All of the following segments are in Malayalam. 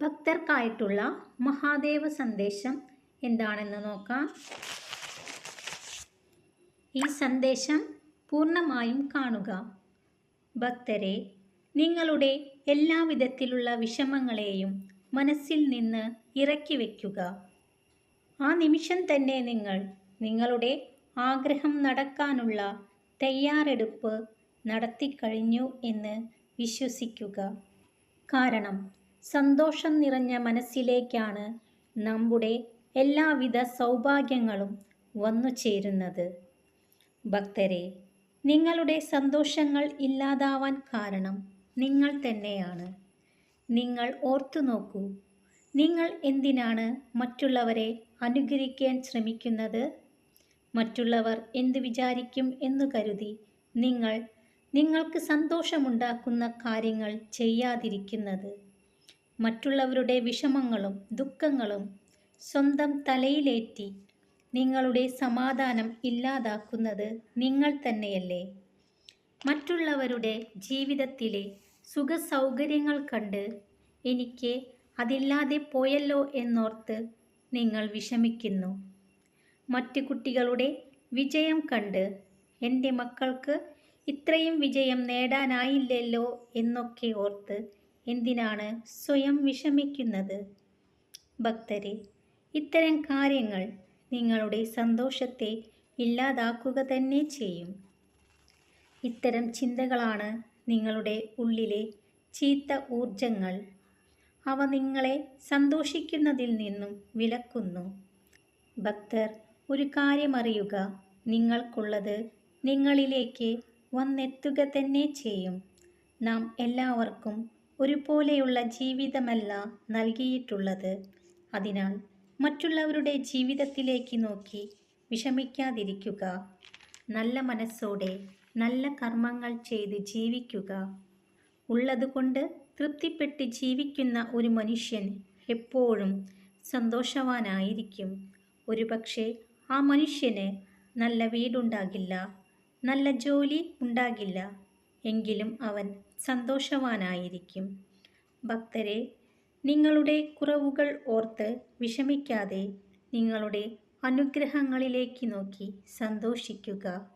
ഭക്തർക്കായിട്ടുള്ള മഹാദേവ സന്ദേശം എന്താണെന്ന് നോക്കാം. ഈ സന്ദേശം പൂർണമായും കാണുക. ഭക്തരെ നിങ്ങളുടെ എല്ലാവിധത്തിലുള്ള വിഷമങ്ങളെയും മനസ്സിൽ നിന്ന് ഇറക്കി വയ്ക്കുക ആ നിമിഷം തന്നെ നിങ്ങൾ നിങ്ങളുടെ ആഗ്രഹം നടക്കാനുള്ള തയ്യാറെടുപ്പ് നടത്തിക്കഴിഞ്ഞു എന്ന് വിശ്വസിക്കുക. കാരണം സന്തോഷം നിറഞ്ഞ മനസ്സിലേക്കാണ് നമ്മുടെ എല്ലാവിധ സൗഭാഗ്യങ്ങളും വന്നു ചേരുന്നത്. ഭക്തരെ നിങ്ങളുടെ സന്തോഷങ്ങൾ ഇല്ലാതാവാൻ കാരണം നിങ്ങൾ തന്നെയാണ്. നിങ്ങൾ ഓർത്തു നോക്കൂ നിങ്ങൾ എന്തിനാണ് മറ്റുള്ളവരെ അനുകരിക്കാൻ ശ്രമിക്കുന്നത്? മറ്റുള്ളവർ എന്ത് വിചാരിക്കും എന്നു കരുതി നിങ്ങൾ നിങ്ങൾക്ക് സന്തോഷമുണ്ടാക്കുന്ന കാര്യങ്ങൾ ചെയ്യാതിരിക്കുന്നത്. മറ്റുള്ളവരുടെ വിഷമങ്ങളും ദുഃഖങ്ങളും സ്വന്തം തലയിലേറ്റി നിങ്ങളുടെ സമാധാനം ഇല്ലാതാക്കുന്നത് നിങ്ങൾ തന്നെയല്ലേ? മറ്റുള്ളവരുടെ ജീവിതത്തിലെ സുഖസൗകര്യങ്ങൾ കണ്ട് എനിക്ക് അതില്ലാതെ പോയല്ലോ എന്നോർത്ത് നിങ്ങൾ വിഷമിക്കുന്നു. മറ്റു കുട്ടികളുടെ വിജയം കണ്ട് എന്റെ മക്കൾക്ക് ഇത്രയും വിജയം നേടാനായില്ലല്ലോ എന്നൊക്കെ ഓർത്ത് എന്തിനാണ് സ്വയം വിഷമിക്കുന്നത്? ഭക്തരെ ഇത്തരം കാര്യങ്ങൾ നിങ്ങളുടെ സന്തോഷത്തെ ഇല്ലാതാക്കുക തന്നെ ചെയ്യും. ഇത്തരം ചിന്തകളാണ് നിങ്ങളുടെ ഉള്ളിലെ ചീത്ത ഊർജങ്ങൾ. അവ നിങ്ങളെ സന്തോഷിക്കുന്നതിൽ നിന്നും വിലക്കുന്നു. ഭക്തർ ഒരു കാര്യമറിയുക നിങ്ങൾക്കുള്ളത് നിങ്ങളിലേക്ക് വന്നെത്തുക തന്നെ ചെയ്യും. നാം എല്ലാവർക്കും ഒരുപോലെയുള്ള ജീവിതമല്ല നൽകിയിട്ടുള്ളത്. അതിനാൽ മറ്റുള്ളവരുടെ ജീവിതത്തിലേക്ക് നോക്കി വിഷമിക്കാതിരിക്കുക. നല്ല മനസ്സോടെ നല്ല കർമ്മങ്ങൾ ചെയ്ത് ജീവിക്കുക. ഉള്ളതുകൊണ്ട് തൃപ്തിപ്പെട്ട് ജീവിക്കുന്ന ഒരു മനുഷ്യൻ എപ്പോഴും സന്തോഷവാനായിരിക്കും. ഒരുപക്ഷെ ആ മനുഷ്യന് നല്ല വീടുണ്ടാകില്ല നല്ല ജോലി ഉണ്ടാകില്ല. എങ്കിലും അവൻ സന്തോഷവാനായിരിക്കും. ഭക്തരെ നിങ്ങളുടെ കുറവുകൾ ഓർത്ത് വിഷമിക്കാതെ നിങ്ങളുടെ അനുഗ്രഹങ്ങളിലേക്ക് നോക്കി സന്തോഷിക്കുക.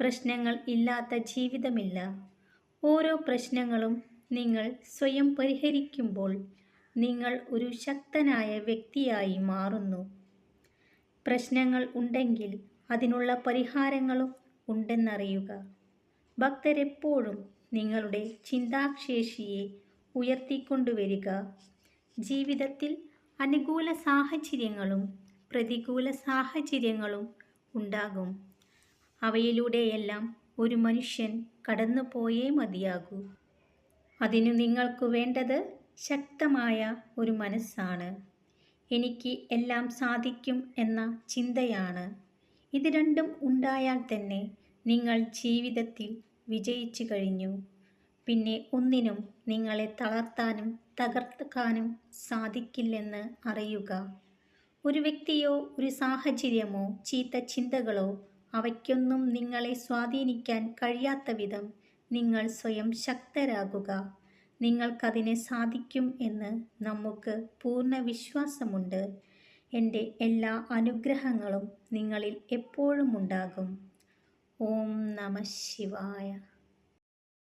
പ്രശ്നങ്ങൾ ഇല്ലാത്ത ജീവിതമില്ല. ഓരോ പ്രശ്നങ്ങളും നിങ്ങൾ സ്വയം പരിഹരിക്കുമ്പോൾ നിങ്ങൾ ഒരു ശക്തനായ വ്യക്തിയായി മാറുന്നു. പ്രശ്നങ്ങൾ ഉണ്ടെങ്കിൽ അതിനുള്ള പരിഹാരങ്ങളും ഉണ്ടെന്നറിയുക. ഭക്തരെപ്പോഴും നിങ്ങളുടെ ചിന്താശേഷിയെ ഉയർത്തിക്കൊണ്ടുവരിക. ജീവിതത്തിൽ അനുകൂല സാഹചര്യങ്ങളും പ്രതികൂല സാഹചര്യങ്ങളും ഉണ്ടാകും. അവയിലൂടെയെല്ലാം ഒരു മനുഷ്യൻ കടന്നു പോയേ മതിയാകൂ. അതിനു നിങ്ങൾക്ക് വേണ്ടത് ശക്തമായ ഒരു മനസ്സാണ്. എനിക്ക് എല്ലാം സാധിക്കും എന്ന ചിന്തയാണ്. ഇത് രണ്ടും ഉണ്ടായാൽ തന്നെ നിങ്ങൾ ജീവിതത്തിൽ വിജയിച്ചു കഴിഞ്ഞു. പിന്നെ ഒന്നിനും നിങ്ങളെ തളർത്താനും തകർക്കാനും സാധിക്കില്ലെന്ന് അറിയുക. ഒരു വ്യക്തിയോ ഒരു സാഹചര്യമോ ചീത്ത ചിന്തകളോ അവയ്ക്കൊന്നും നിങ്ങളെ സ്വാധീനിക്കാൻ കഴിയാത്ത വിധം നിങ്ങൾ സ്വയം ശക്തരാകുക. നിങ്ങൾക്കതിനെ സാധിക്കും എന്ന് നമുക്ക് പൂർണ വിശ്വാസമുണ്ട്. എന്റെ എല്ലാ അനുഗ്രഹങ്ങളും നിങ്ങളിൽ എപ്പോഴും ഉണ്ടാകും. ఓం నమ శివాయ